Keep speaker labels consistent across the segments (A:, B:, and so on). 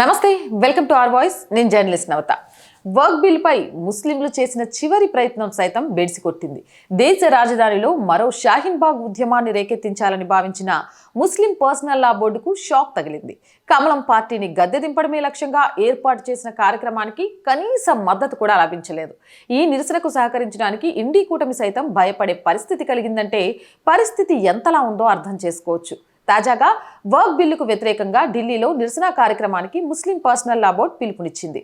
A: నమస్తే welcome to R voice. నేను journalist నవత. వర్క్ బిల్పై ముస్లింలు చేసిన చివరి ప్రయత్నం సైతం బెడిసి కొట్టింది. దేశ రాజధానిలో మరో షాహీన్ బాగ్ ఉద్యమాన్ని రేకెత్తించాలని భావించిన ముస్లిం పర్సనల్ లా బోర్డుకు షాక్ తగిలింది. కమలం పార్టీని గద్దె దింపడమే లక్ష్యంగా ఏర్పాటు చేసిన కార్యక్రమానికి కనీస మద్దతు కూడా లభించలేదు. ఈ నిరసనకు సహకరించడానికి ఇండీ కూటమి సైతం భయపడే పరిస్థితి కలిగిందంటే పరిస్థితి ఎంతలా ఉందో అర్థం చేసుకోవచ్చు. తాజాగా వర్క్ బిల్లుకు వ్యతిరేకంగా ఢిల్లీలో నిరసన కార్యక్రమానికి ముస్లిం పర్సనల్ లా బోర్డు పిలుపునిచ్చింది.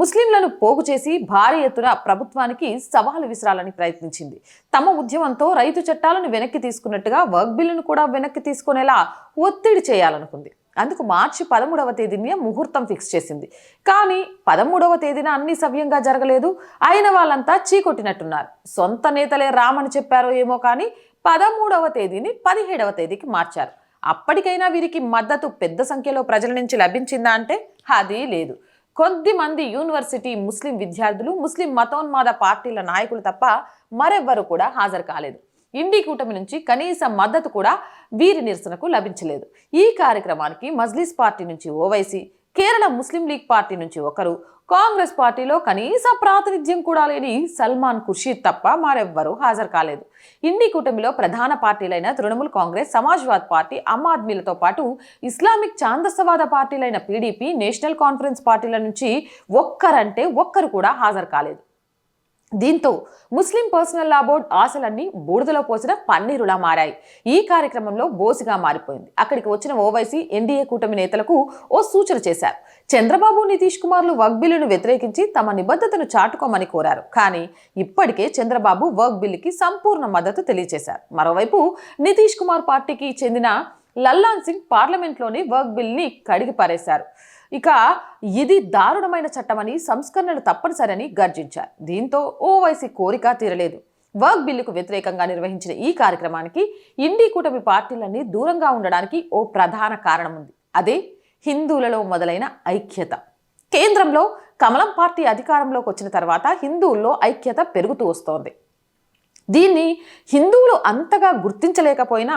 A: ముస్లింలను పోగు చేసి భారీ ఎత్తున ప్రభుత్వానికి సవాలు విసరాలని ప్రయత్నించింది. తమ ఉద్యమంతో రైతు చట్టాలను వెనక్కి తీసుకున్నట్టుగా వర్క్ బిల్లును కూడా వెనక్కి తీసుకునేలా ఒత్తిడి చేయాలనుకుంది. అందుకు మార్చి పదమూడవ తేదీని ముహూర్తం ఫిక్స్ చేసింది. కానీ పదమూడవ తేదీన అన్ని సవ్యంగా జరగలేదు. అయిన వాళ్ళంతా చీకొట్టినట్టున్నారు. సొంత నేతలే రామని చెప్పారో ఏమో కానీ పదమూడవ తేదీని పదిహేడవ తేదీకి మార్చారు. అప్పటికైనా వీరికి మద్దతు పెద్ద సంఖ్యలో ప్రజల నుంచి లభించిందా అంటే అది లేదు. కొద్దిమంది యూనివర్సిటీ ముస్లిం విద్యార్థులు ముస్లిం మతోన్మాద పార్టీల నాయకులు తప్ప మరెవ్వరూ కూడా హాజరు కాలేదు. ఇండి కూటమి నుంచి కనీస మద్దతు కూడా వీరి నిరసనకు లభించలేదు. ఈ కార్యక్రమానికి మజ్లిస్ పార్టీ నుంచి ఓవైసీ కేరళ ముస్లిం లీగ్ పార్టీ నుంచి ఒకరు. కాంగ్రెస్ పార్టీలో కనీస ప్రాతినిధ్యం కూడా లేని సల్మాన్ ఖుర్షీద్ తప్ప మరెవ్వరూ హాజరు కాలేదు. ఇండి కూటమిలో ప్రధాన పార్టీలైన తృణమూల్ కాంగ్రెస్ సమాజ్వాద్ పార్టీ ఆమ్ ఆద్మీలతో పాటు ఇస్లామిక్ ఛాందసవాద పార్టీలైన పీడీపీ నేషనల్ కాన్ఫరెన్స్ పార్టీల నుంచి ఒక్కరంటే ఒక్కరు కూడా హాజరు కాలేదు. దీంతో ముస్లిం పర్సనల్ లా బోర్డ్ ఆశలన్నీ బూడిదలో పోసిన పన్నీరులా మారాయి. ఈ కార్యక్రమంలో బోసిగా మారిపోయింది. అక్కడికి వచ్చిన ఓవైసీ ఎన్డీఏ కూటమి నేతలకు ఓ సూచన చేశారు. చంద్రబాబు నితీష్ కుమార్లు వర్క్ బిల్లును వ్యతిరేకించి తమ నిబద్ధతను చాటుకోమని కోరారు. కానీ ఇప్పటికే చంద్రబాబు వర్క్ బిల్లుకి సంపూర్ణ మద్దతు తెలియజేశారు. మరోవైపు నితీష్ కుమార్ పార్టీకి చెందిన లల్లాన్ సింగ్ పార్లమెంట్లోని వర్క్ బిల్ని కడిగి పారేశారు. ఇక ఇది దారుణమైన చట్టమని సంస్కరణలు తప్పనిసరని గర్జించారు. దీంతో ఓవైసీ కోరిక తీరలేదు. వర్క్ బిల్లుకు వ్యతిరేకంగా నిర్వహించిన ఈ కార్యక్రమానికి ఇండి కూటమి పార్టీలన్నీ దూరంగా ఉండడానికి ఓ ప్రధాన కారణం ఉంది అదే హిందువులలో మొదలైన ఐక్యత. కేంద్రంలో కమలం పార్టీ అధికారంలోకి వచ్చిన తర్వాత హిందువుల్లో ఐక్యత పెరుగుతూ వస్తోంది. దీన్ని హిందువులు అంతగా గుర్తించలేకపోయినా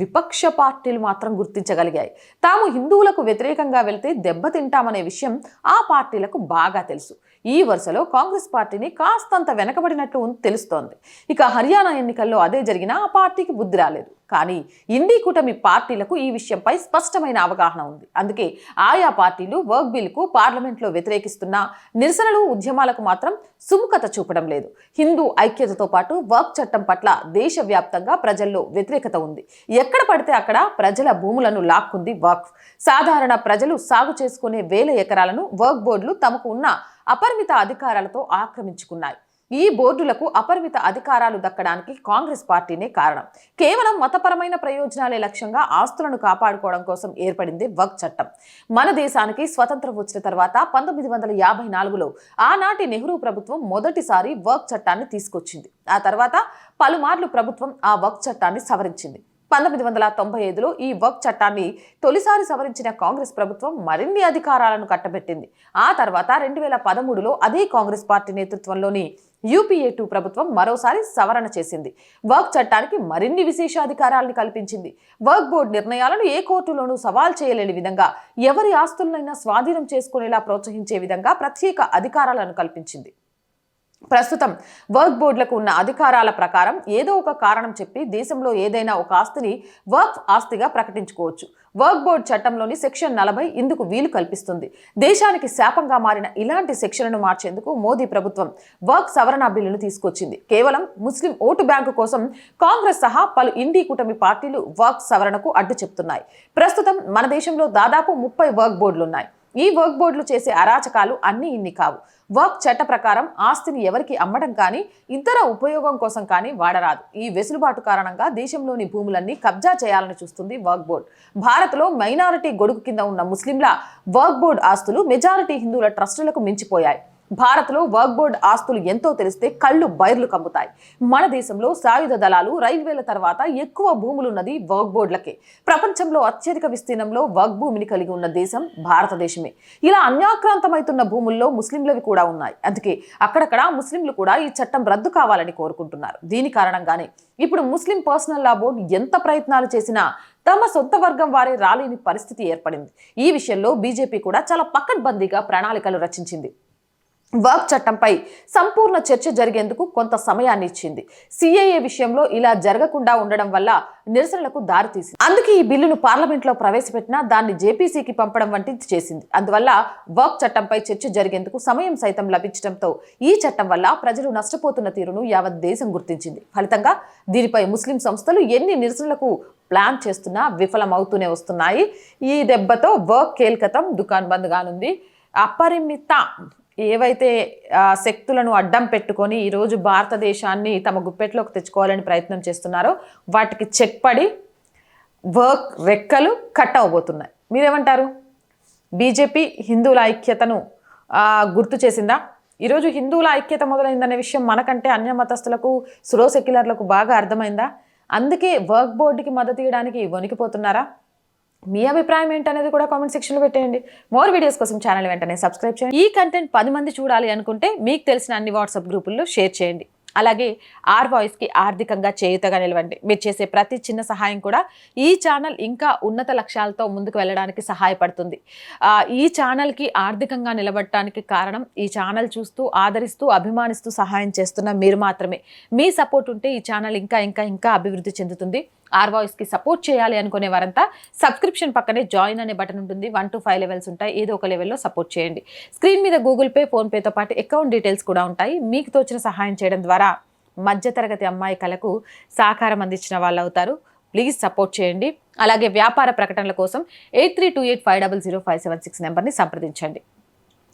A: విపక్ష పార్టీలు మాత్రం గుర్తించగలిగాయి. తాము హిందువులకు వ్యతిరేకంగా వెళ్తే దెబ్బతింటామనే విషయం ఆ పార్టీలకు బాగా తెలుసు. ఈ వరుసలో కాంగ్రెస్ పార్టీని కాస్తంత వెనకబడినట్లు తెలుస్తోంది. ఇక హర్యానా ఎన్నికల్లో అదే జరిగినా ఆ పార్టీకి బుద్ధి రాలేదు. కానీ ఇండి కూటమి పార్టీలకు ఈ విషయంపై స్పష్టమైన అవగాహన ఉంది. అందుకే ఆయా పార్టీలు వర్క్ బిల్కు పార్లమెంట్లో వ్యతిరేకిస్తున్న నిరసనలు ఉద్యమాలకు మాత్రం సుముఖత చూపడం లేదు. హిందూ ఐక్యతతో పాటు వర్క్ చట్టం పట్ల దేశవ్యాప్తంగా ప్రజల్లో వ్యతిరేకత ఉంది. ఎక్కడ పడితే అక్కడ ప్రజల భూములను లాక్కుంది వర్క్. సాధారణ ప్రజలు సాగు చేసుకునే వేల ఎకరాలను వర్క్ బోర్డులు తమకు ఉన్న అపరిమిత అధికారాలతో ఆక్రమించుకున్నాయి. ఈ బోర్డులకు అపరిమిత అధికారాలు దక్కడానికి కాంగ్రెస్ పార్టీనే కారణం. కేవలం మతపరమైన ప్రయోజనాలే లక్ష్యంగా ఆస్తులను కాపాడుకోవడం కోసం ఏర్పడింది వక్ చట్టం. మన దేశానికి స్వతంత్రం వచ్చిన తర్వాత పంతొమ్మిది వందల యాభై నాలుగులో ఆనాటి నెహ్రూ ప్రభుత్వం మొదటిసారి వర్క్ చట్టాన్ని తీసుకొచ్చింది. ఆ తర్వాత పలుమార్లు ప్రభుత్వం ఆ వర్క్ చట్టాన్ని సవరించింది. పంతొమ్మిది వందల తొంభై ఐదులో ఈ వర్క్ చట్టాన్ని తొలిసారి సవరించిన కాంగ్రెస్ ప్రభుత్వం మరిన్ని అధికారాలను కట్టబెట్టింది. ఆ తర్వాత రెండు వేల పదమూడులో అదే కాంగ్రెస్ పార్టీ నేతృత్వంలోని యూపీఏ టూ ప్రభుత్వం మరోసారి సవరణ చేసింది. వర్క్ చట్టానికి మరిన్ని విశేషాధికారాలను కల్పించింది. వర్క్ బోర్డు నిర్ణయాలను ఏ కోర్టులోనూ సవాల్ చేయలేని విధంగా ఎవరి ఆస్తులనైనా స్వాధీనం చేసుకునేలా ప్రోత్సహించే విధంగా ప్రత్యేక అధికారాలను కల్పించింది. ప్రస్తుతం వర్క్ బోర్డులకు ఉన్న అధికారాల ప్రకారం ఏదో ఒక కారణం చెప్పి దేశంలో ఏదైనా ఒక ఆస్తిని వర్క్ ఆస్తిగా ప్రకటించుకోవచ్చు. వర్క్ బోర్డు చట్టంలోని సెక్షన్ నలభై ఇందుకు వీలు కల్పిస్తుంది. దేశానికి శాపంగా మారిన ఇలాంటి సెక్షన్లను మార్చేందుకు మోదీ ప్రభుత్వం వర్క్ సవరణ బిల్లును తీసుకొచ్చింది. కేవలం ముస్లిం ఓటు బ్యాంకు కోసం కాంగ్రెస్ సహా పలు ఇండీ కూటమి పార్టీలు వర్క్ సవరణకు అడ్డు చెప్తున్నాయి. ప్రస్తుతం మన దేశంలో దాదాపు ముప్పై వర్క్ బోర్డులున్నాయి. ఈ వర్క్ బోర్డులు చేసే అరాచకాలు అన్ని ఇన్ని కావు. వర్క్ చట్ట ప్రకారం ఆస్తిని ఎవరికి అమ్మడం కానీ ఇతర ఉపయోగం కోసం కానీ వాడరాదు. ఈ వెసులుబాటు కారణంగా దేశంలోని భూములన్నీ కబ్జా చేయాలని చూస్తుంది వర్క్ బోర్డ్. భారత్లో మైనారిటీ గొడుగు కింద ఉన్న ముస్లింల వర్క్ బోర్డ్ ఆస్తులు మెజారిటీ హిందువుల ట్రస్టులకు మించిపోయాయి. భారత్లో వర్క్ బోర్డ్ ఆస్తులు ఎంతో తెలిస్తే కళ్ళు బైర్లు కమ్ముతాయి. మన దేశంలో సాయుధ దళాలు రైల్వేల తర్వాత ఎక్కువ భూములున్నది వర్క్ బోర్డులకే ప్రపంచంలో అత్యధిక విస్తీర్ణంలో వర్క్ భూమిని కలిగి ఉన్న దేశం భారతదేశమే. ఇలా అన్యాక్రాంతమైతున్న భూముల్లో ముస్లింలవి కూడా ఉన్నాయి. అందుకే అక్కడక్కడ ముస్లింలు కూడా ఈ చట్టం రద్దు కావాలని కోరుకుంటున్నారు. దీని కారణంగానే ఇప్పుడు ముస్లిం పర్సనల్ లా బోర్డు ఎంత ప్రయత్నాలు చేసినా తమ సొంత వర్గం వారే రాలేని పరిస్థితి ఏర్పడింది. ఈ విషయంలో బీజేపీ కూడా చాలా పకడ్బందీగా ప్రణాళికలు రచించింది. వర్క్ చట్టంపై సంపూర్ణ చర్చ జరిగేందుకు కొంత సమయాన్ని ఇచ్చింది సిఏఏ విషయంలో ఇలా జరగకుండా ఉండడం వల్ల నిరసనలకు దారితీసింది. అందుకే ఈ బిల్లును పార్లమెంట్లో ప్రవేశపెట్టినా దాన్ని జేపీసీకి పంపడం వంటిది చేసింది. అందువల్ల వర్క్ చట్టంపై చర్చ జరిగేందుకు సమయం సైతం లభించడంతో ఈ చట్టం వల్ల ప్రజలు నష్టపోతున్న తీరును యావత్ దేశం గుర్తించింది. ఫలితంగా దీనిపై ముస్లిం సంస్థలు ఎన్ని నిరసనలకు ప్లాన్ చేస్తున్నా విఫలమవుతూనే వస్తున్నాయి. ఈ దెబ్బతో వర్క్ కేల్కతం దుకాన్ బంద్ కానుంది. అపరిమిత ఏవైతే శక్తులను అడ్డం పెట్టుకొని ఈరోజు భారతదేశాన్ని తమ గుప్పెట్లోకి తెచ్చుకోవాలని ప్రయత్నం చేస్తున్నారో వాటికి చెక్ పడి వర్క్ రెక్కలు కట్ అవబోతున్నాయి. మీరేమంటారు? బీజేపీ హిందువుల ఐక్యతను గుర్తు చేసిందా? ఈరోజు హిందువుల ఐక్యత మొదలైందనే విషయం మనకంటే అన్య మతస్థులకు స్లో సెక్యులర్లకు బాగా అర్థమైందా? అందుకే వర్క్ బోర్డుకి మద్దతు ఇవ్వడానికి వణికిపోతున్నారా? మీ అభిప్రాయం ఏంటనేది కూడా కామెంట్ సెక్షన్లో పెట్టేయండి. మోర్ వీడియోస్ కోసం ఛానల్ వెంటనే సబ్స్క్రైబ్ చేయండి. ఈ కంటెంట్ పది మంది చూడాలి అనుకుంటే మీకు తెలిసిన అన్ని వాట్సాప్ గ్రూపుల్లో షేర్ చేయండి. అలాగే ఆర్ వాయిస్కి ఆర్థికంగా చేయుతగా నిలవండి. మీరు చేసే ప్రతి చిన్న సహాయం కూడా ఈ ఛానల్ ఇంకా ఉన్నత లక్ష్యాలతో ముందుకు వెళ్ళడానికి సహాయపడుతుంది. ఈ ఛానల్కి ఆర్థికంగా నిలబడటానికి కారణం ఈ ఛానల్ చూస్తూ ఆదరిస్తూ అభిమానిస్తూ సహాయం చేస్తున్న మీరు మాత్రమే. మీ సపోర్ట్ ఉంటే ఈ ఛానల్ ఇంకా ఇంకా ఇంకా అభివృద్ధి చెందుతుంది. ఆర్ వాయిస్కి సపోర్ట్ చేయాలి అనుకునే వారంతా సబ్స్క్రిప్షన్ పక్కనే జాయిన్ అనే బటన్ ఉంటుంది. వన్ టు ఫైవ్ లెవెల్స్ ఉంటాయి. ఏదో ఒక లెవెల్లో సపోర్ట్ చేయండి. స్క్రీన్ మీద గూగుల్ పే ఫోన్పేతో పాటు అకౌంట్ డీటెయిల్స్ కూడా ఉంటాయి. మీకు తోచిన సహాయం చేయడం ద్వారా మధ్యతరగతి అమ్మాయి కళకు సహకారం అందించిన వాళ్ళు అవుతారు. ప్లీజ్ సపోర్ట్ చేయండి. అలాగే వ్యాపార ప్రకటనల కోసం eight three two eight five double zero five seven six నెంబర్ని సంప్రదించండి.